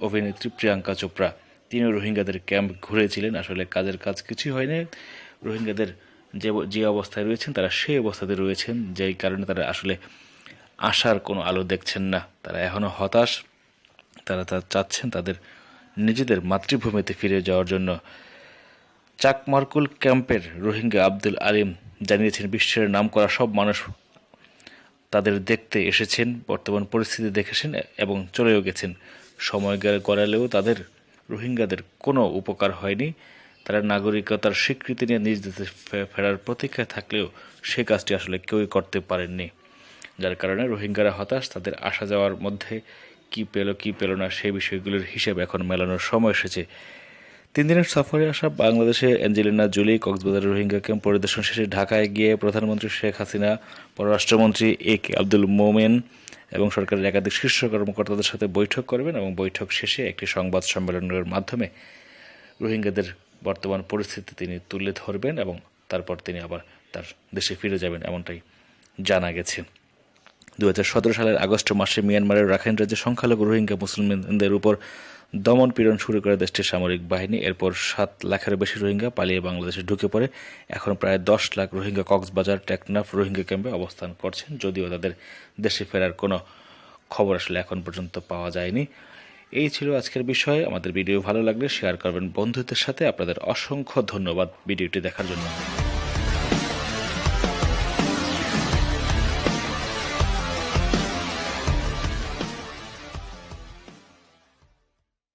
অভিনেত্রী প্রিয়াঙ্কা চোপড়া। তিনি রোহিঙ্গাদের ক্যাম্প ঘুরেছিলেন। আসলে কাজের কাজ কিছুই হয়নি। রোহিঙ্গাদের যে যে অবস্থায় রয়েছেন, তারা সেই অবস্থাতে রয়েছেন, যেই কারণে তারা আসলে আশার কোনো আলো দেখছেন না। তারা এখনও হতাশ। তারা তা চাচ্ছেন তাদের নিজেদের মাতৃভূমিতে ফিরে যাওয়ার জন্য। চাকমার্কুল ক্যাম্পের রোহিঙ্গা আব্দুল আলিম জানিয়েছেন, বিশ্বের নাম করা সব মানুষ তাদের দেখতে এসেছেন, বর্তমান পরিস্থিতি দেখেছেন এবং চলেও গেছেন। সময় করালেও তাদের রোহিঙ্গাদের কোনো উপকার হয়নি। তারা নাগরিকতার স্বীকৃতি নিয়ে নিজ দেশে ফেরার প্রতীক্ষায় থাকলেও সে কাজটি আসলে কেউই করতে পারেননি। যার কারণে রোহিঙ্গারা হতাশ, তাদের আসা যাওয়ার মধ্যে কি পেল কি পেল না সেই বিষয়গুলোর হিসেব এখন মেলানোর সময় এসেছে। তিন দিনের সফরে আসা বাংলাদেশে Angelina Jolie Cox's Bazar Rohingya camp পরিদর্শন শেষে ঢাকায় গিয়ে প্রধানমন্ত্রী শেখ হাসিনা, পররাষ্ট্রমন্ত্রী এ কে আব্দুল মোমেন এবং সরকারের একাধিক শীর্ষ কর্মকর্তাদের সাথে বৈঠক করবেন এবং বৈঠক শেষে একটি সংবাদ সম্মেলনের মাধ্যমে রোহিঙ্গাদের বর্তমান পরিস্থিতি তিনি তুলে ধরবেন এবং তারপর তিনি আবার তার দেশে ফিরে যাবেন এমনটাই জানা গেছে। দু হাজার সতেরো সালের আগস্ট মাসে মিয়ানমারের রাখাইন রাজ্যে সংখ্যালঘু রোহিঙ্গা মুসলমানদের উপর দমন পীড়ন শুরু করে দেশটির সামরিক বাহিনী। এরপর সাত লাখের বেশি রোহিঙ্গা পালিয়ে বাংলাদেশে ঢুকে পড়ে। এখন প্রায় দশ লাখ রোহিঙ্গা কক্সবাজার টেকনাফ রোহিঙ্গা ক্যাম্পে অবস্থান করছেন, যদিও তাদের দেশে ফেরার কোনো খবর আসলে এখন পর্যন্ত পাওয়া যায়নি। এই ছিল আজকের বিষয়। আমাদের ভিডিও ভালো লাগলে শেয়ার করবেন বন্ধুদের সাথে। আপনাদের অসংখ্য ধন্যবাদ ভিডিওটি দেখার জন্য।